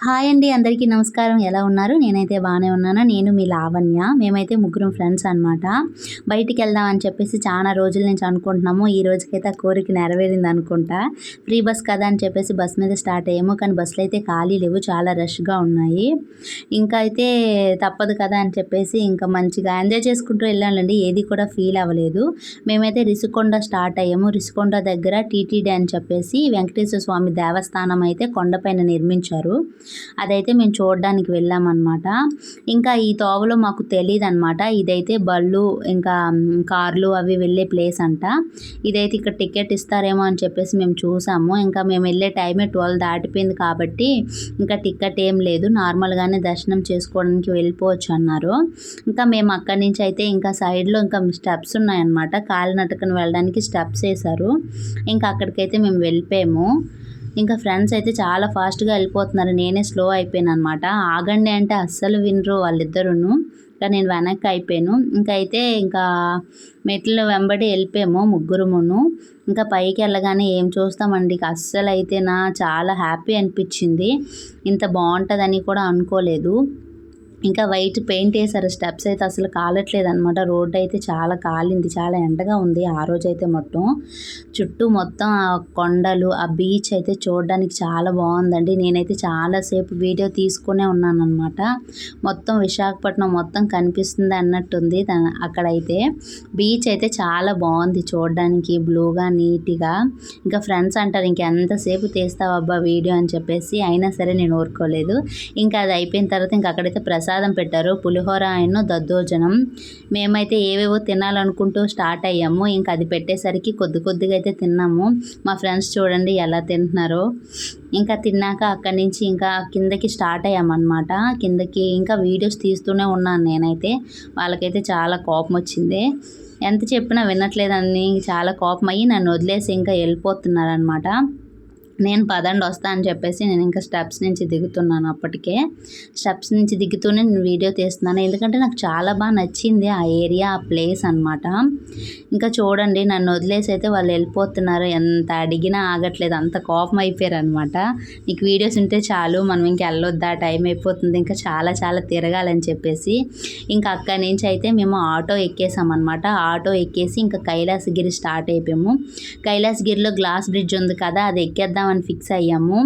Hi అండి అందరికీ నమస్కారం. ఎలా ఉన్నారు? నేనైతే బాగానే ఉన్నాను. నేను మీ లావణ్య. మేమైతే ముగ్గురం ఫ్రెండ్స్ అనమాట బయటికి వెళ్దాం అని చెప్పేసి చాలా రోజుల నుంచి అనుకుంటున్నాము. ఈ రోజుకైతే ఆ కోరిక నెరవేరింది అనుకుంటా. ఫ్రీ బస్ కదా అని చెప్పేసి బస్ మీద స్టార్ట్ అయ్యాము. కానీ బస్సులు అయితే ఖాళీ లేవు. చాలా రష్గా ఉన్నాయి. ఇంకా అయితే తప్పదు కదా అని చెప్పేసి ఇంకా మంచిగా ఎంజాయ్ చేసుకుంటూ వెళ్ళాలండి. ఏది కూడా ఫీల్ అవ్వలేదు. మేమైతే రిసికొండ స్టార్ట్ అయ్యాము. రిసికొండ దగ్గర టీటీడీ అని చెప్పేసి వెంకటేశ్వర స్వామి దేవస్థానం అయితే కొండపైన నిర్మించారు. అదైతే మేము చూడడానికి వెళ్ళామన్నమాట. ఇంకా ఈ తోవలో మాకు తెలియదు అనమాట ఇదైతే బళ్ళు ఇంకా కార్లు అవి వెళ్ళే ప్లేస్ అంట. ఇదైతే ఇక్కడ టికెట్ ఇస్తారేమో అని చెప్పేసి మేము చూసాము. ఇంకా మేము వెళ్ళే టైమే ట్వెల్వ్ దాటిపోయింది కాబట్టి ఇంకా టికెట్ ఏం లేదు. నార్మల్గానే దర్శనం చేసుకోవడానికి వెళ్ళిపోవచ్చు అన్నారు. ఇంకా మేము అక్కడి నుంచి అయితే ఇంకా సైడ్లో ఇంకా స్టెప్స్ ఉన్నాయన్నమాట. కాలినటకను వెళ్ళడానికి స్టెప్స్ వేశారు. ఇంకా అక్కడికైతే మేము వెళ్ళిపోయాము. ఇంకా ఫ్రెండ్స్ అయితే చాలా ఫాస్ట్గా వెళ్ళిపోతున్నారు. నేనే స్లో అయిపోయాను అనమాట ఆగండి అంటే అస్సలు వినరు వాళ్ళిద్దరును. ఇంకా నేను వెనక్కి అయిపోయాను. ఇంకా అయితే ఇంకా మెట్ల వెంబడి వెళ్ళిపోయాము ముగ్గురుమును. ఇంకా పైకి వెళ్ళగానే ఏం చూస్తామండి? అస్సలు అయితే నా చాలా హ్యాపీ అనిపించింది. ఇంత బాగుంటుందని కూడా అనుకోలేదు. ఇంకా వైట్ పెయింట్ వేసారు. స్టెప్స్ అయితే అసలు కాలట్లేదు అనమాట రోడ్డు అయితే చాలా కాలింది. చాలా ఎండగా ఉంది ఆ రోజు అయితే మొత్తం. చుట్టూ మొత్తం ఆ కొండలు ఆ బీచ్ అయితే చూడడానికి చాలా బాగుందండి. నేనైతే చాలాసేపు వీడియో తీసుకునే ఉన్నాను అనమాట మొత్తం విశాఖపట్నం మొత్తం కనిపిస్తుంది అన్నట్టుంది. అక్కడైతే బీచ్ అయితే చాలా బాగుంది చూడడానికి. బ్లూగా నీట్గా. ఇంకా ఫ్రెండ్స్ అంటారు ఇంకెంతసేపు తీస్తావబ్బా వీడియో? అని చెప్పేసి. అయినా సరే నేను ఊరుకోలేదు. ఇంకా అది అయిపోయిన తర్వాత ఇంకా అక్కడైతే ప్రసాద్ ప్రసాదం పెట్టారు. పులిహోర ఆయన దద్దోజనం. మేమైతే ఏవేవో తినాలనుకుంటూ స్టార్ట్ అయ్యాము. ఇంకా అది పెట్టేసరికి కొద్ది కొద్దిగా అయితే తిన్నాము. మా ఫ్రెండ్స్ చూడండి ఎలా తింటున్నారో. ఇంకా తిన్నాక అక్కడి నుంచి ఇంకా కిందకి స్టార్ట్ అయ్యామన్నమాట. కిందకి ఇంకా వీడియోస్ తీస్తూనే ఉన్నాను నేనైతే. వాళ్ళకైతే చాలా కోపం వచ్చింది. ఎంత చెప్పినా వినట్లేదని చాలా కోపం అయ్యి నన్ను వదిలేసి ఇంకా వెళ్ళిపోతున్నారనమాట నేను పదండి వస్తా అని చెప్పేసి నేను ఇంకా స్టెప్స్ నుంచి దిగుతున్నాను అప్పటికే. స్టెప్స్ నుంచి దిగుతూనే నేను వీడియో తీస్తున్నాను. ఎందుకంటే నాకు చాలా బాగా నచ్చింది ఆ ఏరియా ఆ ప్లేస్ అన్నమాట. ఇంకా చూడండి నన్ను వదిలేసి అయితే వాళ్ళు వెళ్ళిపోతున్నారు. ఎంత అడిగినా ఆగట్లేదు. అంత కోపం అయిపోయారు అనమాట నీకు వీడియోస్ ఉంటే చాలు మనం ఇంకా వెళ్ళొద్దా. టైం అయిపోతుంది. ఇంకా చాలా చాలా తిరగాలని చెప్పేసి ఇంకా అక్కడి నుంచి అయితే మేము ఆటో ఎక్కేసామన్నమాట. ఆటో ఎక్కేసి ఇంకా కైలాసగిరి స్టార్ట్ అయిపోయాము. కైలాసగిరిలో గ్లాస్ బ్రిడ్జ్ ఉంది కదా అది ఎక్కేద్దాం ఎక్కేద్దామని ఫిక్స్ అయ్యాము.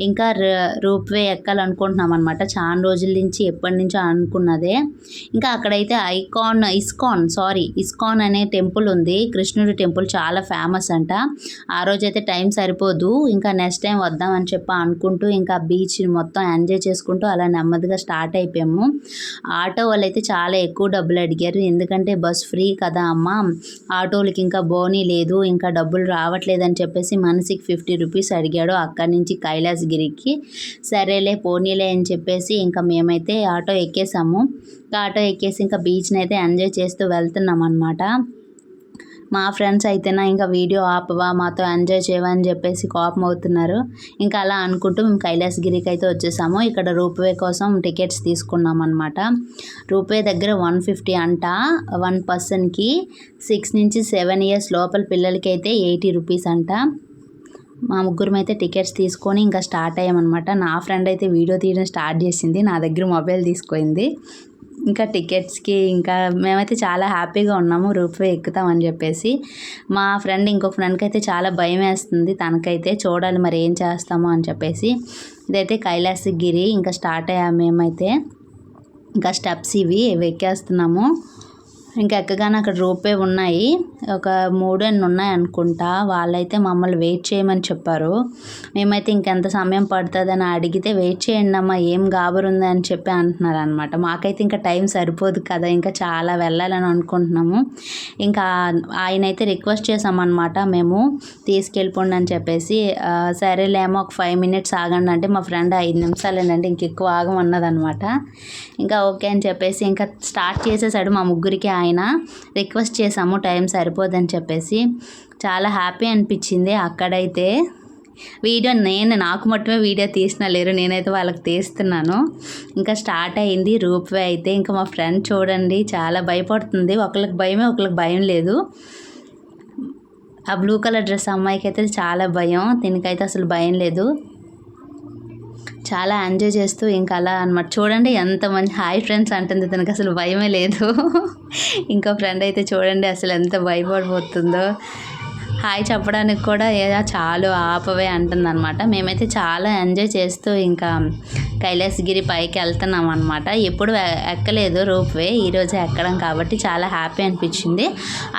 ఇంకా రూప్ వే ఎక్కాలనుకుంటున్నాం అనమాట చాలా రోజుల నుంచి ఎప్పటి నుంచో అనుకున్నదే. ఇంకా అక్కడైతే ఐకాన్ ఇస్కాన్ సారీ ఇస్కాన్ అనే టెంపుల్ ఉంది. కృష్ణుడి టెంపుల్ చాలా ఫేమస్ అంట. ఆ రోజైతే టైం సరిపోదు. ఇంకా నెక్స్ట్ టైం వద్దామని చెప్పి అనుకుంటూ ఇంకా బీచ్ మొత్తం ఎంజాయ్ చేసుకుంటూ అలా నెమ్మదిగా స్టార్ట్ అయిపోయాము. ఆటో వాళ్ళు అయితే చాలా ఎక్కువ డబ్బులు అడిగారు. ఎందుకంటే బస్ ఫ్రీ కదా అమ్మ. ఆటోలకి ఇంకా బోనీ లేదు. ఇంకా డబ్బులు రావట్లేదు అని చెప్పేసి మనిషికి ఫిఫ్టీ రూపీస్ అడిగాడు అక్కడి నుంచి కైలాసగిరికి. సరేలే పోనీలే అని చెప్పేసి ఇంకా మేమైతే ఆటో ఎక్కేసాము. ఆటో ఎక్కేసి ఇంకా బీచ్ని అయితే ఎంజాయ్ చేస్తూ వెళ్తున్నాం అనమాట మా ఫ్రెండ్స్ అయితేనా ఇంకా వీడియో ఆపవా మాతో ఎంజాయ్ చేయవా అని చెప్పేసి కోపం అవుతున్నారు ఇంకా అలా అనుకుంటూ మేము కైలాసగిరికి అయితే వచ్చేసాము. ఇక్కడ రూప్వే కోసం టికెట్స్ తీసుకున్నాం అనమాట రూప్వే దగ్గర వన్ ఫిఫ్టీ అంట వన్ పర్సన్కి సిక్స్ నుంచి సెవెన్ ఇయర్స్ లోపల పిల్లలకి అయితే ఎయిటీ రూపీస్ అంట. మా ముగ్గురం అయితే టికెట్స్ తీసుకొని ఇంకా స్టార్ట్ అయ్యామన్నమాట. నా ఫ్రెండ్ అయితే వీడియో తీయడం స్టార్ట్ చేసింది. నా దగ్గర మొబైల్ తీసుకుంది ఇంకా టికెట్స్కి ఇంకా మేమైతే చాలా హ్యాపీగా ఉన్నాము. రూపే ఎక్కుతామని చెప్పేసి. మా ఫ్రెండ్ ఇంకొక ఫ్రెండ్కి అయితే చాలా భయం వేస్తుంది. తనకైతే చూడాలి మరి ఏం చేస్తామో అని చెప్పేసి. ఇదైతే కైలాసగిరి ఇంకా స్టార్ట్ అయ్యాము మేమైతే. ఇంకా స్టెప్స్ ఇవి ఇవి ఎక్కేస్తున్నాము. ఇంకా ఎక్కగానే అక్కడ రూపే ఉన్నాయి. ఒక మూడు ఎన్ని ఉన్నాయి అనుకుంటా. వాళ్ళైతే మమ్మల్ని వెయిట్ చేయమని చెప్పారు. మేమైతే ఇంకెంత సమయం పడుతుందని అడిగితే వెయిట్ చేయండి అమ్మా ఏం గాబరుంది అని చెప్పి అంటున్నారు అనమాట మాకైతే ఇంకా టైం సరిపోదు కదా ఇంకా చాలా వెళ్ళాలని అనుకుంటున్నాము. ఇంకా ఆయన అయితే రిక్వెస్ట్ చేసామన్నమాట మేము తీసుకెళ్ళిపోండి అని చెప్పేసి సరేలేమో ఒక ఫైవ్ మినిట్స్ ఆగండి అంటే మా ఫ్రెండ్ ఐదు నిమిషాలేనండి ఇంక ఎక్కువ ఆగమన్నదనమాట ఇంకా ఓకే అని చెప్పేసి ఇంకా స్టార్ట్ చేసేసాడు మా ముగ్గురికి ఆయన. రిక్వెస్ట్ చేసాము టైం సరిపోదని చెప్పేసి చాలా హ్యాపీ అనిపించింది. అక్కడైతే వీడియో నేను నాకు మట్టుమే వీడియో తీసిన లేరు నేనైతే వాళ్ళకి తీస్తున్నాను. ఇంకా స్టార్ట్ అయింది రూప్వే అయితే. ఇంకా మా ఫ్రెండ్ చూడండి చాలా భయపడుతుంది. ఒకరికి భయమే ఒకళ్ళకి భయం లేదు. ఆ బ్లూ కలర్ డ్రెస్ అమ్మాయికి అయితే చాలా భయం దీనికైతే అసలు భయం లేదు. చాలా ఎంజాయ్ చేస్తూ ఇంకా అలా అనమాట చూడండి ఎంత మంచి హాయ్ ఫ్రెండ్స్ అంటుంది తనకు అసలు భయమే లేదు. ఇంకో ఫ్రెండ్ అయితే చూడండి అసలు ఎంత భయపడిపోతుందో హాయ్ చెప్పడానికి కూడా ఏదో చాలు ఆపవే అంటుందన్నమాట. మేమైతే చాలా ఎంజాయ్ చేస్తూ ఇంకా కైలాసగిరి పైకి వెళ్తున్నాం అనమాట ఎప్పుడు ఎక్కలేదు రోప్వే ఈరోజు ఎక్కడం కాబట్టి చాలా హ్యాపీ అనిపించింది.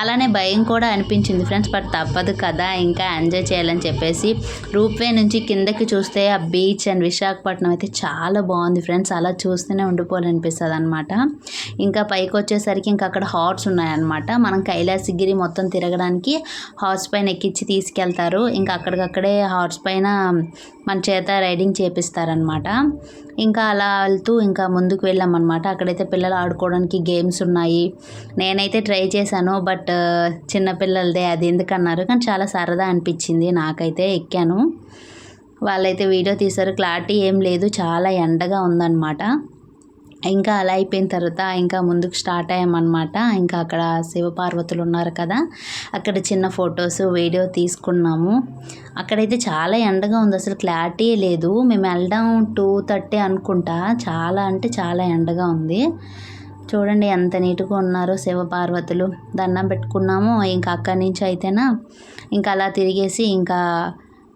అలానే భయం కూడా అనిపించింది ఫ్రెండ్స్ బట్ తప్పదు కదా ఇంకా ఎంజాయ్ చేయాలని చెప్పేసి. రూప్వే నుంచి కిందకి చూస్తే ఆ బీచ్ అండ్ విశాఖపట్నం అయితే చాలా బాగుంది ఫ్రెండ్స్ అలా చూస్తూనే ఉండిపోవాలనిపిస్తుంది అనమాట ఇంకా పైకి వచ్చేసరికి ఇంకా అక్కడ హార్ట్స్ ఉన్నాయన్నమాట. మనం కైలాసగిరి మొత్తం తిరగడానికి హార్స్ పైన ఎక్కించి తీసుకెళ్తారు. ఇంకా అక్కడికక్కడే హార్స్ పైన మన చేత రైడింగ్ చేపిస్తారనమాట ఇంకా అలా వెళ్తూ ఇంకా ముందుకు వెళ్ళామన్నమాట. అక్కడైతే పిల్లలు ఆడుకోవడానికి గేమ్స్ ఉన్నాయి. నేనైతే ట్రై చేశాను బట్ uh, చిన్నపిల్లలదే అది ఎందుకన్నారు. కానీ చాలా సరదా అనిపించింది నాకైతే ఎక్కాను. వాళ్ళైతే వీడియో తీశారు. క్లారిటీ ఏం లేదు. చాలా ఎండగా ఉందన్నమాట. ఇంకా అలా అయిపోయిన తర్వాత ఇంకా ముందుకు స్టార్ట్ అయ్యామన్నమాట. ఇంకా అక్కడ శివపార్వతులు ఉన్నారు కదా. అక్కడ చిన్న ఫొటోస్ వీడియో తీసుకున్నాము. అక్కడైతే చాలా ఎండగా ఉంది. అసలు క్లారిటీ లేదు. మేము వెళ్ళడం టూ థర్టీ అనుకుంటా. చాలా అంటే చాలా ఎండగా ఉంది. చూడండి ఎంత నీట్గా ఉన్నారో శివపార్వతులు. దండం పెట్టుకున్నాము. ఇంకా అక్కడి నుంచి అయితేనా? ఇంకా అలా తిరిగేసి ఇంకా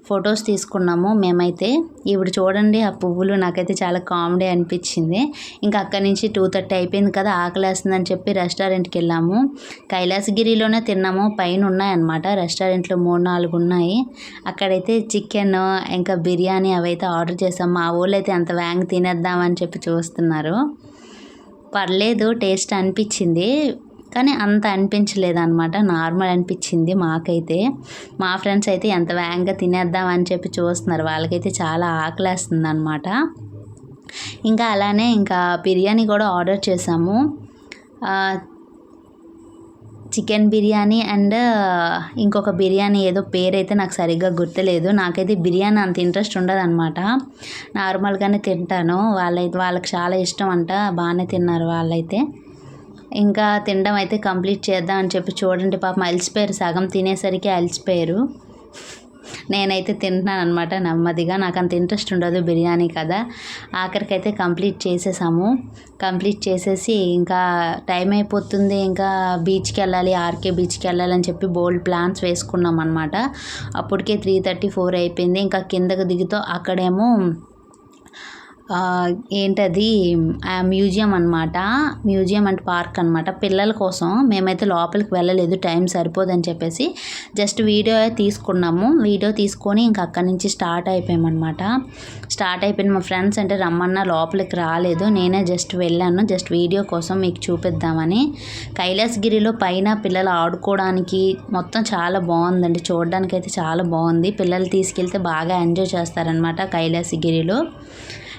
ఫొటోస్ తీసుకున్నాము మేమైతే. ఇప్పుడు చూడండి ఆ పువ్వులు నాకైతే చాలా కామెడీ అనిపించింది. ఇంకా అక్కడి నుంచి టూ థర్టీ అయిపోయింది కదా ఆకలేస్తుందని చెప్పి రెస్టారెంట్కి వెళ్ళాము. కైలాసగిరిలోనే తిన్నాము పైన ఉన్నాయన్నమాట. రెస్టారెంట్లో మూడు నాలుగు ఉన్నాయి. అక్కడైతే చికెన్ ఇంకా బిర్యానీ అవైతే ఆర్డర్ చేసాము మా ఊళ్ళో అయితే అంత వ్యాంగ్ తినేద్దామని చెప్పి చూస్తున్నారు. పర్లేదు టేస్ట్ అనిపించింది. కానీ అంత అనిపించలేదన్నమాట. నార్మల్ అనిపించింది మాకైతే. మా ఫ్రెండ్స్ అయితే ఎంత వేగంగా తినేద్దాం అని చెప్పి చూస్తున్నారు. వాళ్ళకైతే చాలా ఆకలేస్తుంది అనమాట ఇంకా అలానే ఇంకా బిర్యానీ కూడా ఆర్డర్ చేసాము చికెన్ బిర్యానీ అండ్ ఇంకొక బిర్యానీ ఏదో పేరైతే నాకు సరిగ్గా గుర్తులేదు. నాకైతే బిర్యానీ అంత ఇంట్రెస్ట్ ఉండదు అనమాట నార్మల్గానే తింటాను. వాళ్ళైతే వాళ్ళకి చాలా ఇష్టం అంట. బాగానే తిన్నారు వాళ్ళైతే. ఇంకా తినడం అయితే కంప్లీట్ చేద్దాం అని చెప్పి చూడండి పాపం అలసిపోయారు. సగం తినేసరికి అలసిపోయారు. నేనైతే తింటున్నాను అనమాట నెమ్మదిగా. నాకు అంత ఇంట్రెస్ట్ ఉండదు బిర్యానీ కదా. ఆఖరికైతే కంప్లీట్ చేసేసాము. కంప్లీట్ చేసేసి ఇంకా టైం అయిపోతుంది. ఇంకా బీచ్కి వెళ్ళాలి ఆర్కే బీచ్కి వెళ్ళాలని చెప్పి బోల్డ్ ప్లాన్స్ వేసుకున్నాం అనమాట అప్పటికే త్రీ థర్టీ ఫోర్ అయిపోయింది. ఇంకా కిందకు దిగుతూ అక్కడేమో ఏంటది? ఆ మ్యూజియం అనమాట మ్యూజియం అండ్ పార్క్ అనమాట పిల్లల కోసం మేమైతే లోపలికి వెళ్ళలేదు. టైం సరిపోదని చెప్పేసి జస్ట్ వీడియో తీసుకున్నాము. వీడియో తీసుకొని ఇంకా అక్కడి నుంచి స్టార్ట్ అయిపోయామన్నమాట స్టార్ట్ అయిపోయిన మా ఫ్రెండ్స్ అంటే రమ్మన్నా లోపలికి రాలేదు. నేనే జస్ట్ వెళ్ళాను. జస్ట్ వీడియో కోసం మీకు చూపిద్దామని. కైలాసగిరిలో పైన పిల్లలు ఆడుకోవడానికి మొత్తం చాలా బాగుందండి. చూడడానికి అయితే చాలా బాగుంది. పిల్లలు తీసుకెళ్తే బాగా ఎంజాయ్ చేస్తారనమాట కైలాసగిరిలో.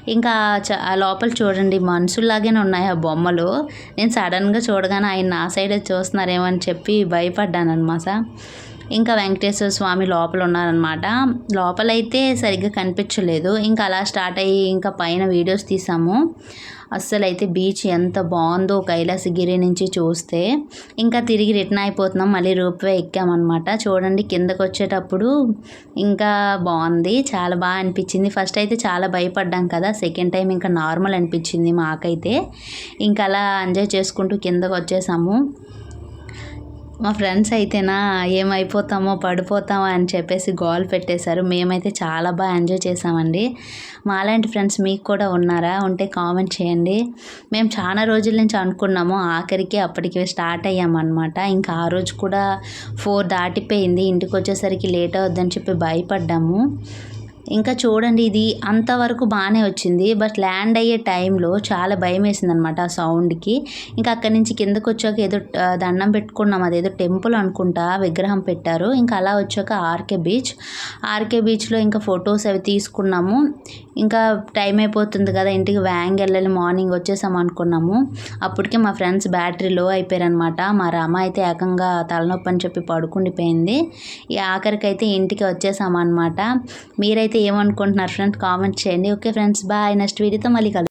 ఇంకా చ- లోపల చూడండి మనుషుల్లాగానే ఉన్నాయి ఆ బొమ్మలు. నేను సడన్గా చూడగానే ఆయన నా సైడే చూస్తున్నారేమో అని చెప్పి భయపడ్డాను అనమాట ఇంకా వెంకటేశ్వర స్వామి లోపల ఉన్నారనమాట లోపలైతే సరిగ్గా కనిపించలేదు. ఇంకా అలా స్టార్ట్ అయ్యి ఇంకా పైన వీడియోస్ తీసాము. అస్సలు అయితే బీచ్ ఎంత బాగుందో కైలాసగిరి నుంచి చూస్తే. ఇంకా తిరిగి రిటర్న్ అయిపోతున్నాం మళ్ళీ రూప్వే ఎక్కామన్నమాట. చూడండి కిందకు వచ్చేటప్పుడు ఇంకా బాగుంది చాలా బాగా అనిపించింది. ఫస్ట్ అయితే చాలా భయపడ్డాం కదా సెకండ్ టైం ఇంకా నార్మల్ అనిపించింది మాకైతే. ఇంకా అలా ఎంజాయ్ చేసుకుంటూ కిందకు వచ్చేసాము మా ఫ్రెండ్స్ అయితేనా ఏమైపోతామో పడిపోతామో అని చెప్పేసి గోల్ పెట్టేశారు. మేమైతే చాలా బాగా ఎంజాయ్ చేసామండి మాలాంటి ఫ్రెండ్స్ మీకు కూడా ఉన్నారా? ఉంటే కామెంట్ చేయండి. మేము చాలా రోజుల నుంచి అనుకున్నాము ఆఖరికి అప్పటికి స్టార్ట్ అయ్యామన్నమాట. ఇంకా ఆ రోజు కూడా ఫోర్ దాటిపోయింది. ఇంటికి వచ్చేసరికి లేట్ అవుద్దని చెప్పి భయపడ్డాము. ఇంకా చూడండి ఇది అంతవరకు బాగానే వచ్చింది. బట్ ల్యాండ్ అయ్యే టైంలో చాలా భయం వేసింది అనమాట ఆ సౌండ్కి ఇంకా అక్కడి నుంచి కిందకు వచ్చాక ఏదో దండం పెట్టుకున్నాం. అదేదో టెంపుల్ అనుకుంటా విగ్రహం పెట్టారు. ఇంకా అలా వచ్చాక ఆర్కే బీచ్. ఆర్కే బీచ్లో ఇంకా ఫొటోస్ అవి తీసుకున్నాము. ఇంకా టైం అయిపోతుంది కదా ఇంటికి వ్యాంగ్ వెళ్ళాలి మార్నింగ్ వచ్చేసాం అనుకున్నాము. అప్పటికే మా ఫ్రెండ్స్ బ్యాటరీ లో అయిపోయారనమాట మా రామ అయితే ఏకంగా తలనొప్పి అని చెప్పి పడుకుండిపోయింది. ఈ ఆఖరికి అయితే ఇంటికి వచ్చేసాం అనమాట మీరైతే ఏమనుకుంటున్నారు ఫ్రెండ్స్ కామెంట్ చేయండి. ఓకే ఫ్రెండ్స్ బాయ్ నెక్స్ట్ వీడియోతో మళ్ళీ కలుద్దాం.